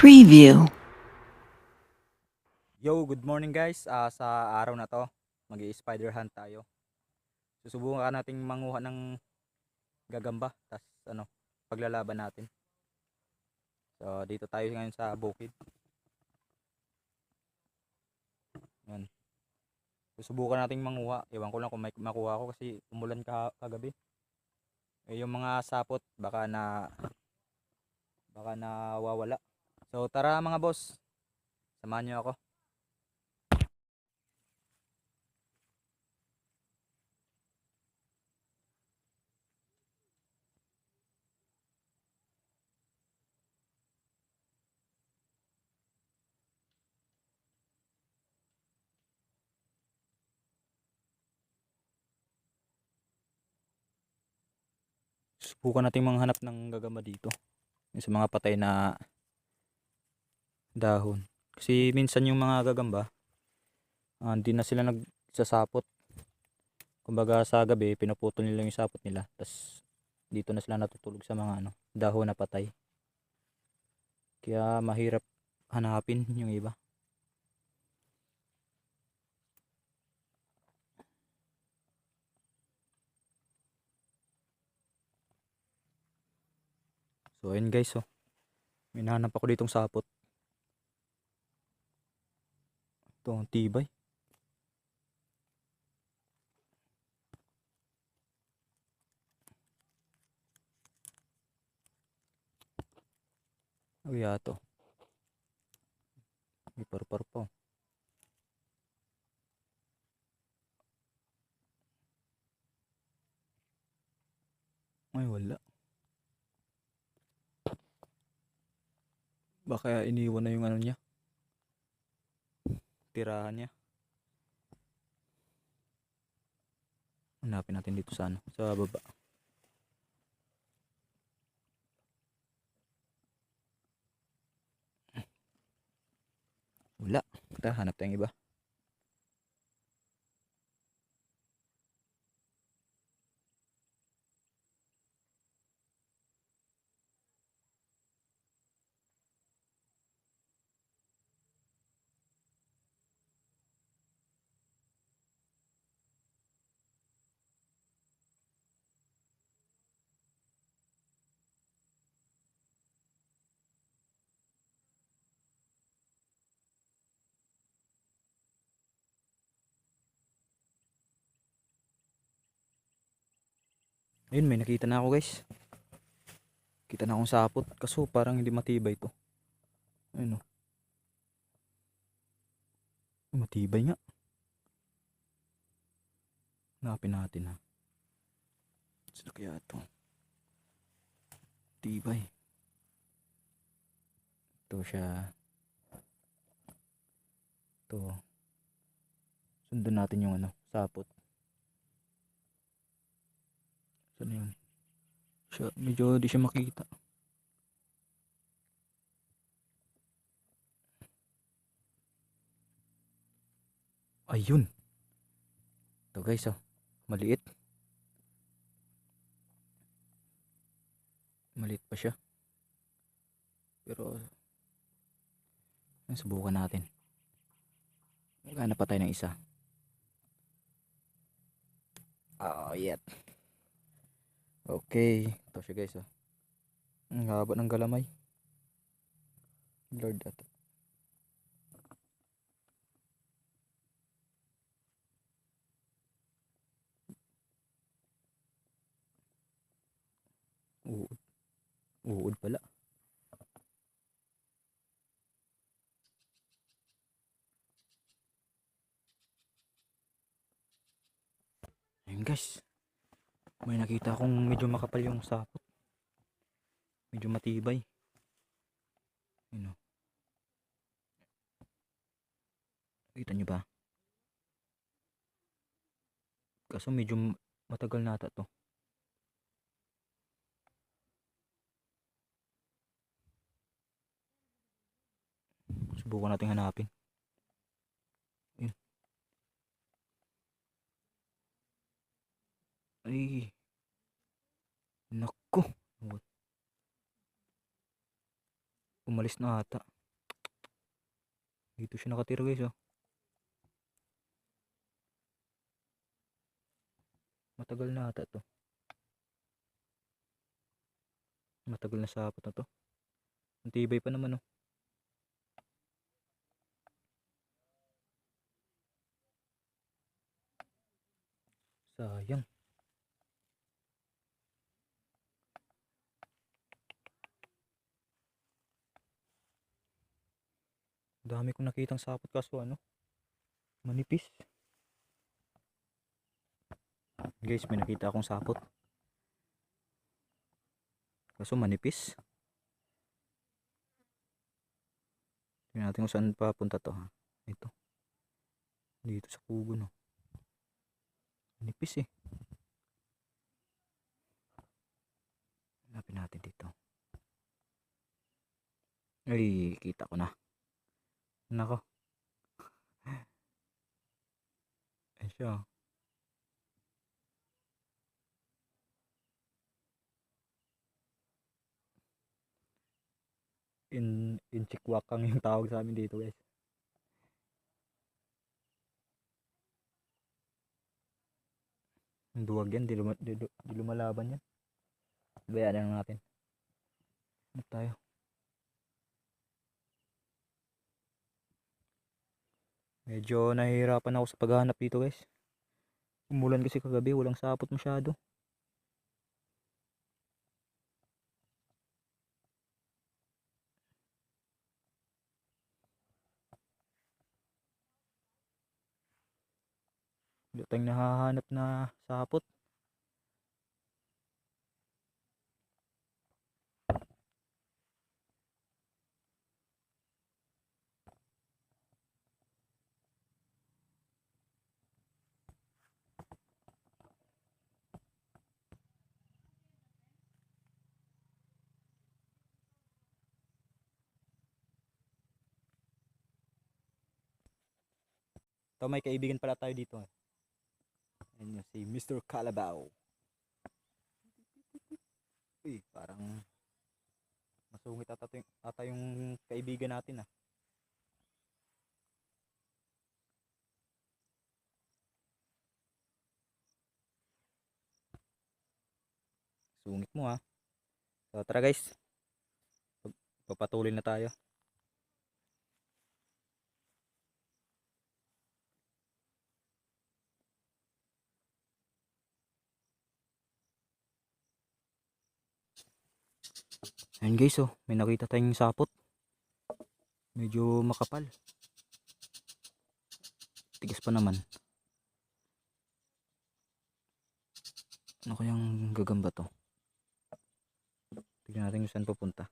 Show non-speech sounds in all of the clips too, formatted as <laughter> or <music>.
Preview. Yo, good morning guys. Ah, sa araw na to, mag spider hunt tayo. Susubukan nating manguha ng gagamba, tas ano, paglalaban natin. So, dito tayo ngayon sa bukid. Yan. Susubukan nating manguha. Ewan ko lang kung may makuha ko kasi umulan ka kagabi. Eh, yung mga sapot baka na baka nawawala. So, tara mga boss. Samahan niyo ako. subukan nating manghanap ng gagamba dito yung sa mga patay na dahon kasi minsan yung mga gagamba ah, hindi na sila nagsasapot kumbaga sa gabi pinuputol nila yung sapot nila tas dito na sila natutulog sa mga ano dahon na patay kaya mahirap hanapin yung iba So ayun guys oh. May nahanap ako ditong sapot. Ito ang tibay. Ano kaya to? May parpar pa. oh. Ay wala. Baka iniwan na yung ano niya. Tirahan niya. Hanapin natin dito sa ano, sa baba. Wala. Tara, hanap tayong iba. Ayun, may nakita na ako guys. Kita na akong sapot. Kaso parang hindi matibay to. Ayun oh. Ay, Matibay nga. Hanapin natin ha. Sino kaya to? Tibay. Ito siya. Ito. Sundan natin yung ano, sapot. Saan yun? Siya, medyo di siya makita. Ayun. Ito guys oh. Maliit. Maliit pa siya. Pero subukan natin. Wala na pa tayo ng isa. Oh, yet. Okay. Ito siya guys oh. Ang haba ng galamay. Lord ata. Uod. Uod pala. Ayun guys. May nakita akong medyo makapal yung sapot. Medyo matibay. Yun o. Kita nyo ba? Kaso medyo matagal na ata to. Subukan natin hanapin. Ay. Nako. Umalis na ata. Dito siya nakatira guys oh. Matagal na ata to. Matagal na sapot na to. Ang pa naman oh. Sayang. Dami kong nakitang sapot kaso ano. Manipis. Guys, may nakita akong sapot. Kaso manipis. Tingnan natin kung saan papunta to ha. Ito. Dito sa kubo no. Manipis eh. Hanapin natin dito. Ay, kita ko na. Nako. <laughs> Ayan siya. oh. In in Chikwakang yung tawag sa amin dito, guys. Duwag yan, di, luma, di, di lumalaban yan. Bayaan lang natin. Hanap tayo. Medyo nahihirapan ako sa paghahanap dito guys. Umulan kasi kagabi, walang sapot masyado. Wala tayong nahahanap na sapot. Ito may kaibigan pala tayo dito. Ayan yun, si Mr. Calabaw. Uy, parang masungit ata, yung, ata yung kaibigan natin ah. Sungit mo ah. So tara guys. Papatuloy na tayo. Ayan guys oh, may nakita tayong sapot. Medyo makapal. Tigas pa naman. Ano kayang gagamba to? Tignan natin kung saan pupunta.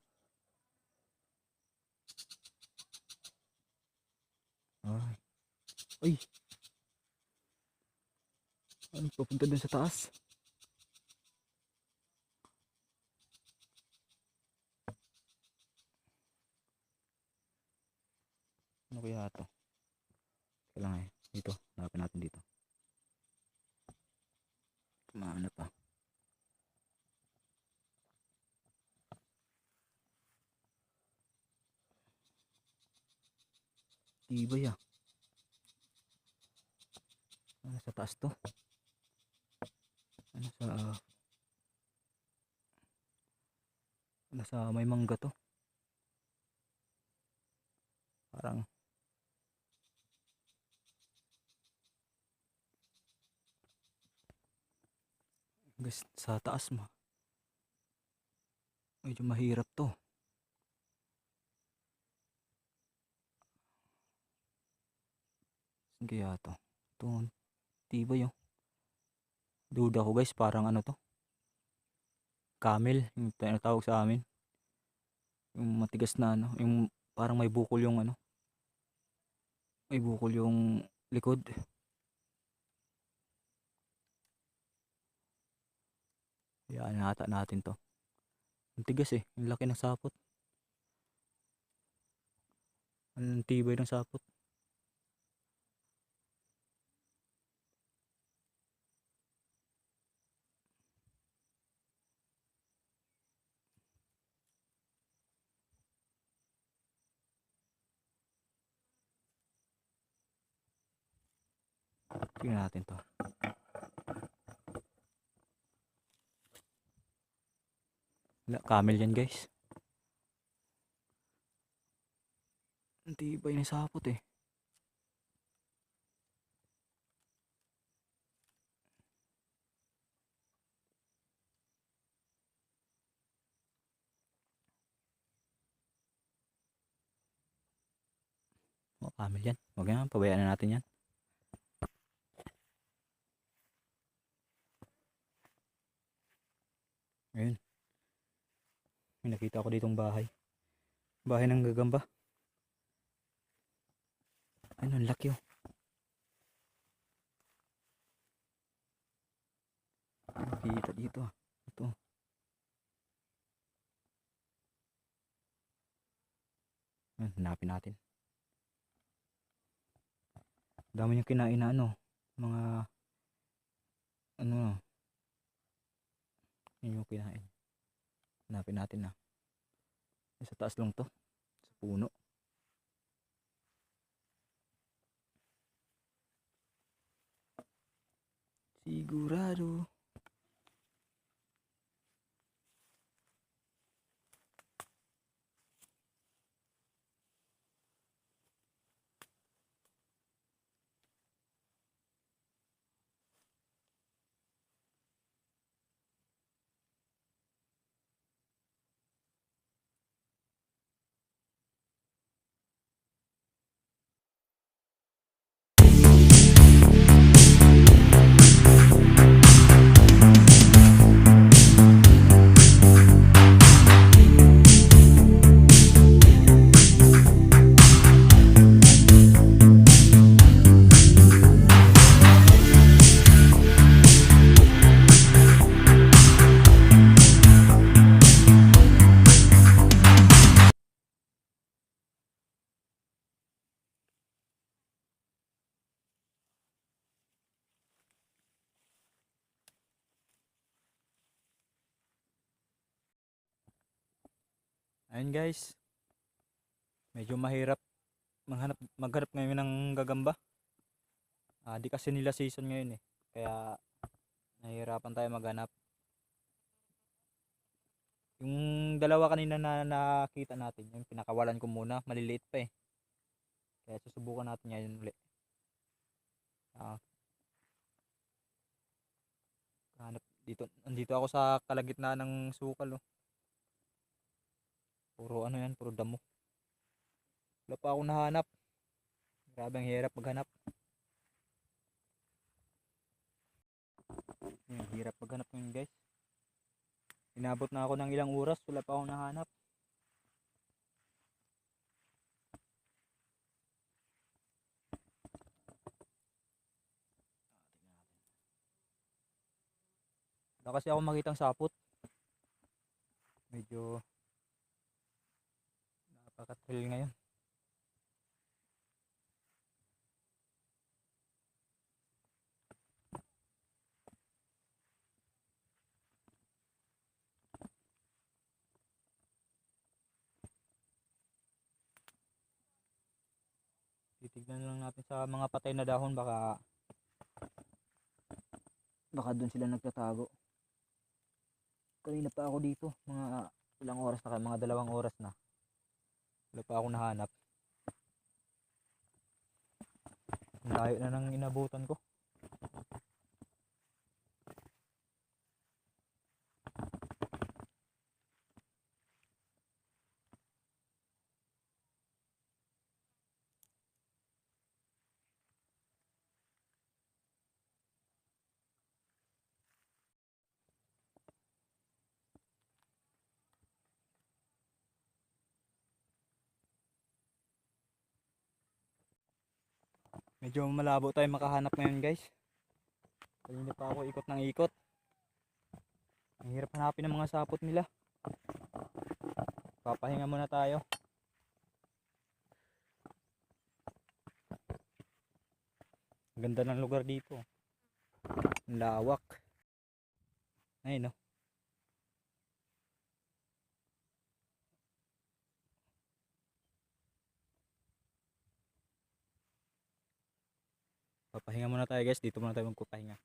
Ay. Ay. Ano papunta dun sa taas? Ano kaya to? Teka eh. Dito. Hanapin natin dito. Maano pa. Tibay ah. Ano sa taas to? Ano sa... Ano sa may mangga to? Parang Guys, sa taas mo. Medyo mahirap to. Kaya to? Ito, tibay oh. Duda ko guys, parang ano to? Camel, yung tinatawag sa amin. Yung matigas na ano, yung parang may bukol yung ano. May bukol yung likod. Yan, nata natin to. Ang tigas eh. Ang laki ng sapot. Ang tibay ng sapot. Tingnan natin to. Camel yan guys. Tibay na sapot eh. Oh, camel yan. Huwag yan, pabayaan na natin yan. Ayun. May nakita ko ditong bahay. Bahay ng gagamba. Ayun, ang laki oh. Nakita dito ah. Ito. Ayun, hanapin natin. Dami niyang kinain na ano. Mga ano yun yung kinain. Hanapin natin na. Sa taas lang to. Sa puno. Sigurado. Guys. Medyo mahirap maghanap maghanap ngayon ng gagamba. Ah, di kasi nila season ngayon eh. Kaya nahihirapan tayo maghanap. Yung dalawa kanina na nakita natin, yung pinakawalan ko muna, maliliit pa eh. Kaya susubukan natin ngayon uli. Ah. Hanap dito, andito ako sa kalagitnaan ng sukal oh. Puro ano yan, puro damo. Wala pa ako nahanap. Grabe ang hirap maghanap. Yan, hirap maghanap ngayon guys. Inabot na ako ng ilang oras, wala pa akong nahanap. Wala kasi ako makitang sapot. Medyo napaka-thrill ngayon. Titignan lang natin sa mga patay na dahon baka baka doon sila nagtatago. Kanina pa ako dito, mga ilang oras na, mga dalawang oras na. Wala pa ako nahanap. Ang na nang inabutan ko. Medyo malabo tayo makahanap ngayon guys. Kanina pa ako ikot ng ikot. Ang hirap hanapin ng mga sapot nila. Papahinga muna tayo. Ganda ng lugar dito. Lawak. Ayun no. Papahinga muna tayo guys. Dito muna tayo magpapahinga.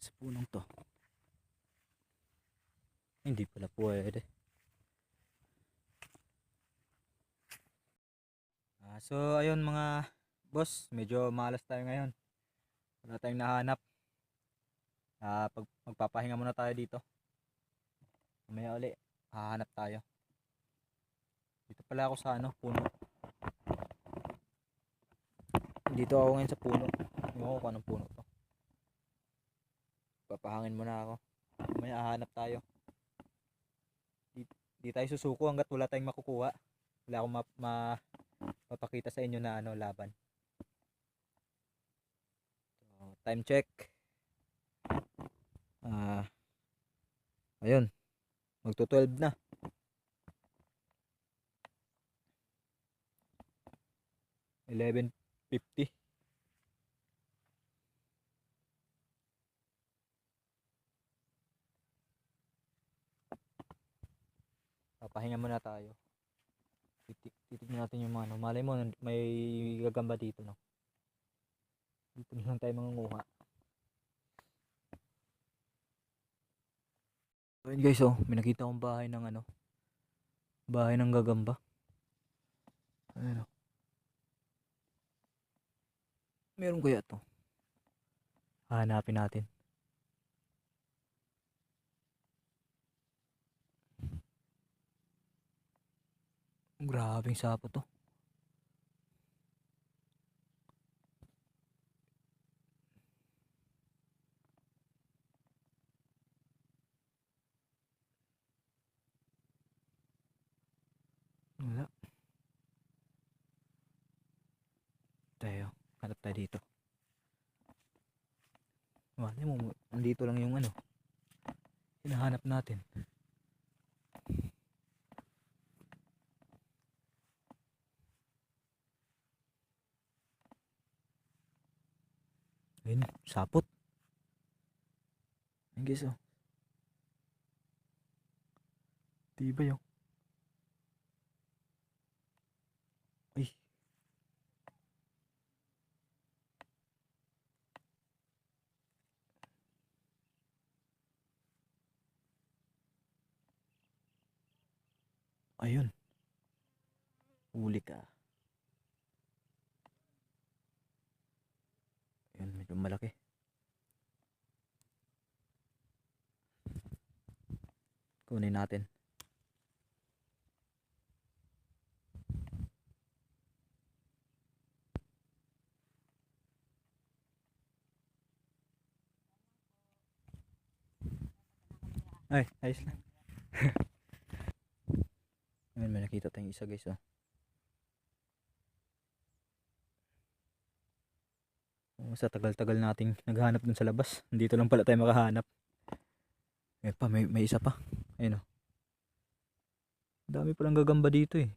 Sa punong to. Hindi pala pwede. Ah, so ayun mga boss, medyo malas tayo ngayon. Wala tayong nahanap. Ah, pag magpapahinga muna tayo dito. Mamaya uli, hahanap tayo. Dito pala ako sa ano, puno. Dito ako ngayon sa puno. Hindi ko kung puno to. Papahangin muna ako. Mamaya hahanap tayo. Di, di tayo susuko hanggat wala tayong makukuha. Wala akong ma, ma- mapakita sa inyo na ano laban. So, time check. Ah. ayun. Magto 12 na. Eleven fifty. Papahinga muna tayo. Titik, titignan natin yung ano. Malay mo, may gagamba dito, no? Dito na lang tayo mangunguha. Ayun guys, oh. May nakita akong bahay ng ano. Bahay ng gagamba. Ayun, oh. Meron kaya to? Hanapin natin. Grabing sapo to. Wala. Tayo. Hanap tayo dito. Wala mo. Andito lang yung ano. Hinahanap natin. Ayun, sapot. Ayun guys, oh. Tibay, oh. Ayun. Huli ka. Ayun, medyo malaki. Kunin natin. Ay, ayos lang. <laughs> Nakita tayong isa guys, oh. Oh, sa tagal-tagal nating naghahanap dun sa labas. Dito lang pala tayo makahanap. Ayun pa, may, may isa pa. Ayun, oh. Dami palang gagamba dito, eh.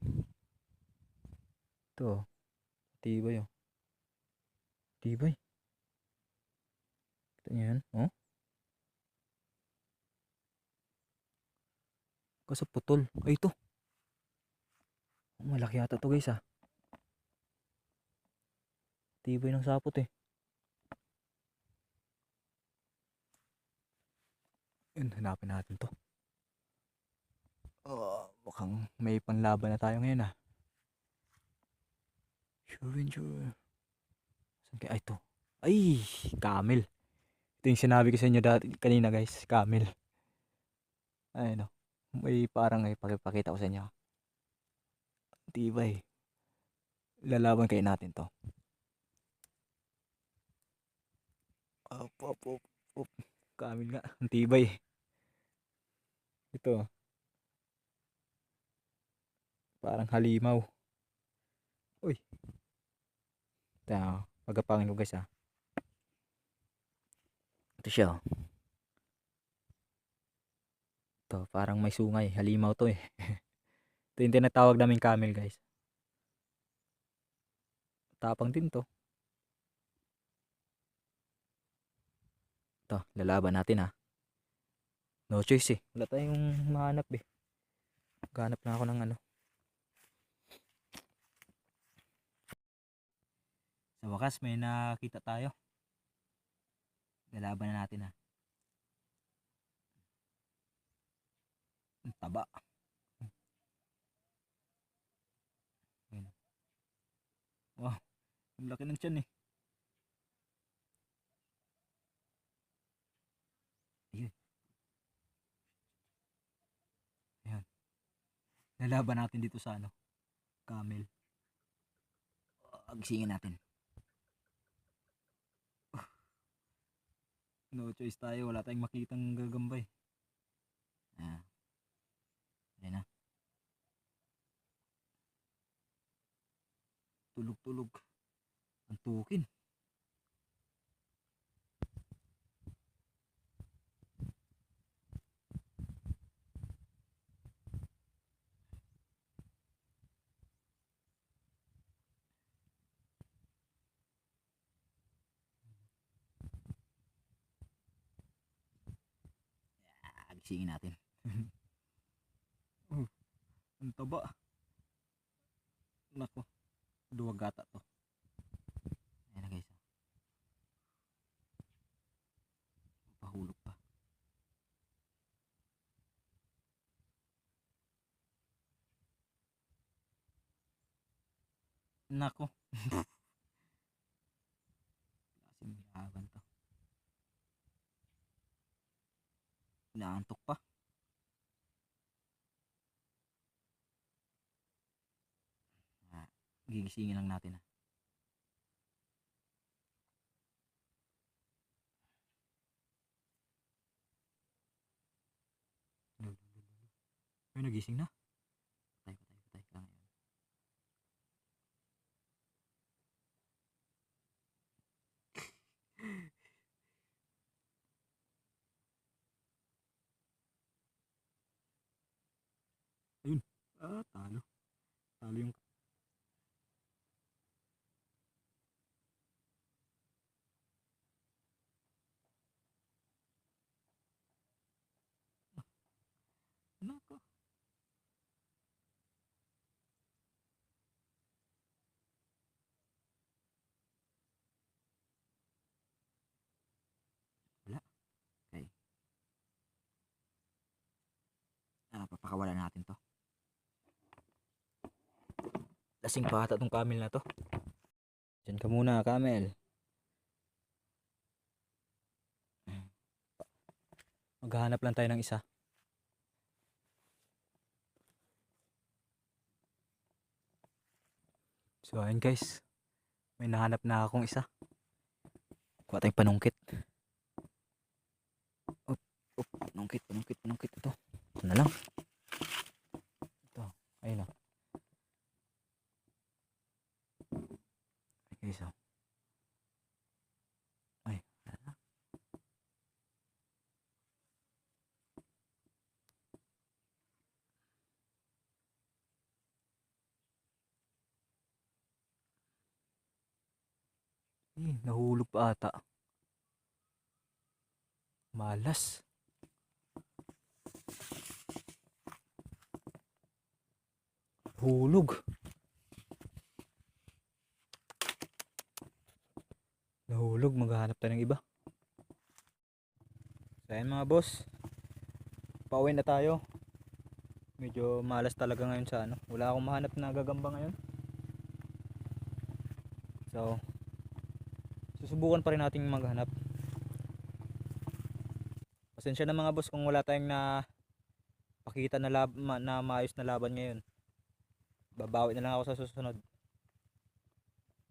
Ito, oh. Tibay, oh. Tibay. Kita niyo yan, oh. Kaso putol. Ay, ito. Malaki yata to guys ah. Tibay ng sapot eh. Yun, hanapin natin to. Oh, mukhang may panlaban na tayo ngayon ah. Sure and sure. Saan kaya? Ay, ito. Ay, camel. Ito yung sinabi ko sa inyo dati, kanina guys, camel. Ayun oh. May parang ay pakipakita ko sa inyo. Tibay. Lalaban kayo natin to. Op, op, op, op. Kamil nga. Ang tibay. Ito. Parang halimaw. Uy. Ito. Pagapangin ko guys ah. Ito siya oh. Ito, parang may sungay. Halimaw to eh. <laughs> Ito yung tinatawag namin camel guys. Tapang din to. Ito, lalaban natin ha. No choice eh. Wala tayong mahanap eh. Maghanap na ako ng ano. Sa wakas, may nakita tayo. Lalaban na natin ha. Ang taba. Wow, ang laki ng tiyan eh. Ayun. Ayan. Lalaban natin dito sa ano, camel. Agisingin natin. No choice tayo, wala tayong makitang gagambay. Ah. Ayan na. Tulog-tulog. Ang tukin. Agisingin natin. <laughs> oh, ang taba. Nako. Duwag gata to. Ayan na guys. oh. Pahulog pa. Nako. <laughs> Klaseng yaban to. Inaantok pa. Gigisingin lang natin ah. Ay, nagising na. Patay, patay, patay. Lang <laughs> yan. Ah, talo. Talo yung... Nako. Wala. Okay. Papakawalan natin to. Lasing pa ata tong camel na to. Diyan ka muna, camel. Maghahanap lang tayo ng isa. So ayun guys. May nahanap na akong isa. Kuha tayong panungkit. Up, up, panungkit, panungkit, panungkit. Ito. Ito na lang. Ayun na. Okay, so. Ay, wala. Eh, nahulog pa ata. Malas. Hulog. Nahulog, maghahanap tayo ng iba. So ayan mga boss. Pauwi na tayo. Medyo malas talaga ngayon sa ano. Wala akong mahanap na gagamba ngayon. So, susubukan pa rin nating maghanap. Pasensya na mga boss kung wala tayong na pakita na, lab, ma, na maayos na laban ngayon. Babawi na lang ako sa susunod.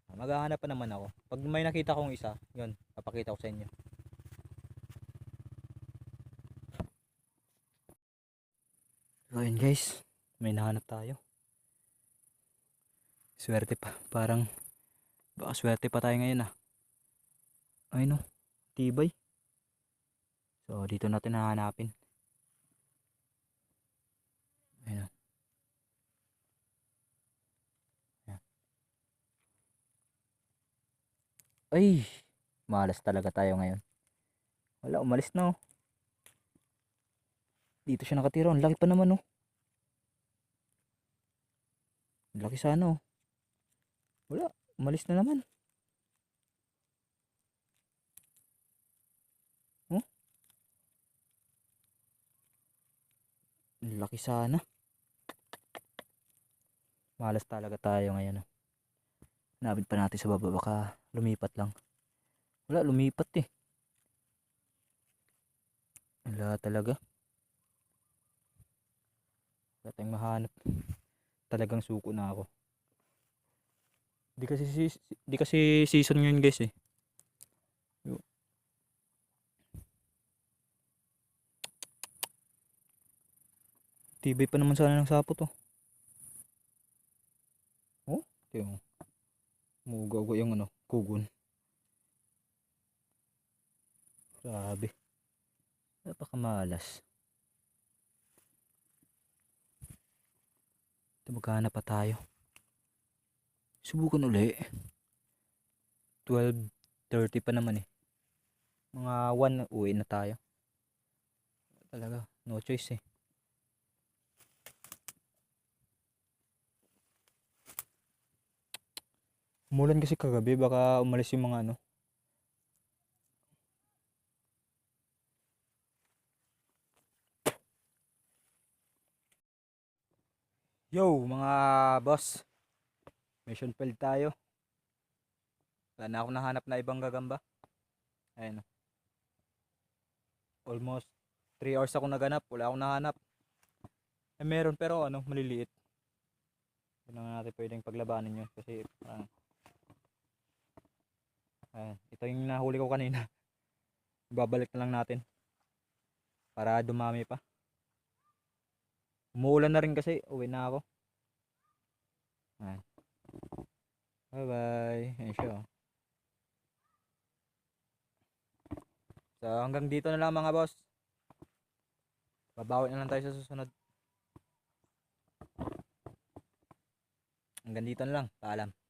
Ah, Maghahanap pa naman ako. Pag may nakita kong isa, yun, papakita ko sa inyo. So ayun guys, may nahanap tayo. Swerte pa, parang baka swerte pa tayo ngayon ah. Ayun oh, tibay. So dito natin hahanapin. Ay, malas talaga tayo ngayon. Wala, umalis na oh. Dito siya nakatira. Ang laki pa naman oh. Laki sana oh. Wala, umalis na naman. Oh. Laki sana. Malas talaga tayo ngayon oh. Nabit pa natin sa baba baka lumipat lang. Wala, lumipat eh. Wala talaga. Wala tayong mahanap. Talagang suko na ako. Di kasi, di kasi season yun guys eh. Tibay pa naman sana ng sapo to. Oh, tiyo. Mugaw yung ano, kugon. Grabe. Napakamalas. Ito maghanap pa tayo. Subukan uli. 12.30 pa naman eh. Mga 1 uwi na tayo. Talaga, no choice eh. Umulan kasi kagabi, baka umalis yung mga ano. Yo, mga boss. Mission failed tayo. Wala na ako nahanap na ibang gagamba. Ayun. Almost 3 hours ako naganap. Wala akong nahanap. Eh, meron pero ano, maliliit. Hindi naman natin pwedeng paglabanin yun kasi parang Ayan, ito yung nahuli ko kanina. <laughs> Babalik na lang natin. Para dumami pa. Umuulan na rin kasi. Uwi na ako. Ayan. Bye bye. Ayan siya. oh. So hanggang dito na lang mga boss. Babawi na lang tayo sa susunod. Hanggang dito na lang. Paalam.